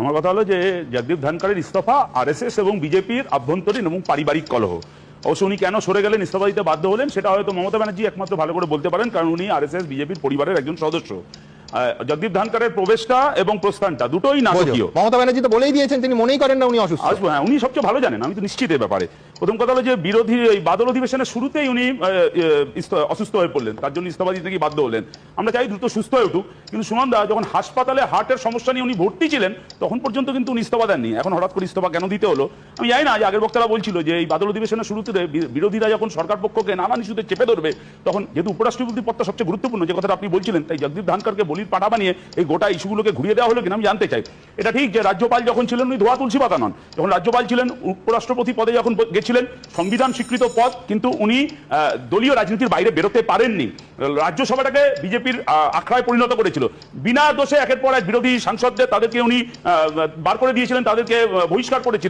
আমার কথা হলো যে জগদীপ ধানকারের ইস্তফা, আরএসএস এবং বিজেপির আভ্যন্তরীণ এবং পারিবারিক কলহ। অবশ্য উনি কেন সরে গেলেন, ইস্তফা দিতে বাধ্য হলেন, সেটা হয়তো মমতা ব্যানার্জি একমাত্র ভালো করে বলতে পারেন, কারণ উনি আরএসএস, বিজেপির পরিবারের একজন সদস্য। জগদীপ ধনকরের প্রবেশটা এবং প্রস্থানটা দুটোই নাটকীয়। মমতা ব্যানার্জি তো বলেই দিয়েছেন তিনি মনেই করেন না উনি অসুস্থ। আসব হ্যাঁ উনি সবচেয়ে ভালো জানেন আমি তো নিশ্চিত এ ব্যাপারে। প্রথম কথা হলো যে বিরোধী এই বাদল অধিবেশনের শুরুতেই উনি অসুস্থ হয়ে পড়লেন তার জন্য ইস্তফা দিতে গিয়ে বাধ্য হলেন। আমরা চাই দ্রুত সুস্থ হয়ে উঠুক কিন্তু সুমন দা যখন হাসপাতালে হার্টের সমস্যা নিয়ে উনি ভর্তি ছিলেন তখন পর্যন্ত কিন্তু উনি ইস্তফা দেননি। এখন হঠাৎ করে ইস্তফা কেন দিতে হলো? আমি জানি না যে আগের বক্তারা বলছিল যে এই বাদল অধিবেশনের শুরুতে বিরোধীরা যখন সরকার পক্ষকে নানান ইস্যুতে চেপে ধরবে তখন যেহেতু উপরাষ্ট্রপতির পদটা সবচেয়ে গুরুত্বপূর্ণ যে কথাটা আপনি বলছিলেন তাই জগদীপ ধানকরকে বলির পাঠা বানিয়ে এই গোটা ইস্যুগুলোকে ঘুরিয়ে দেওয়া হলো কিনা আমি জানতে চাই। এটা ঠিক যে রাজ্যপাল যখন ছিলেন, উনি ধোয়া তুলসী পাতা নন যখন রাজ্যপাল ছিলেন, উপরাষ্ট্রপতি পদে যখন গেছিলেন, সংবিধান স্বীকৃত পদ, কিন্তু উনি দলীয় রাজনীতির বাইরে বেরোতে পারেননি। রাজ্যসভাটাকে বিজেপির আখড়ায় পরিণত করেছিল। বিনা দোষে একের পর এক বিরোধী সাংসদদের, তাদেরকে উনি বার করে দিয়েছিলেন, তাদেরকে বহিষ্কার করেছিলেন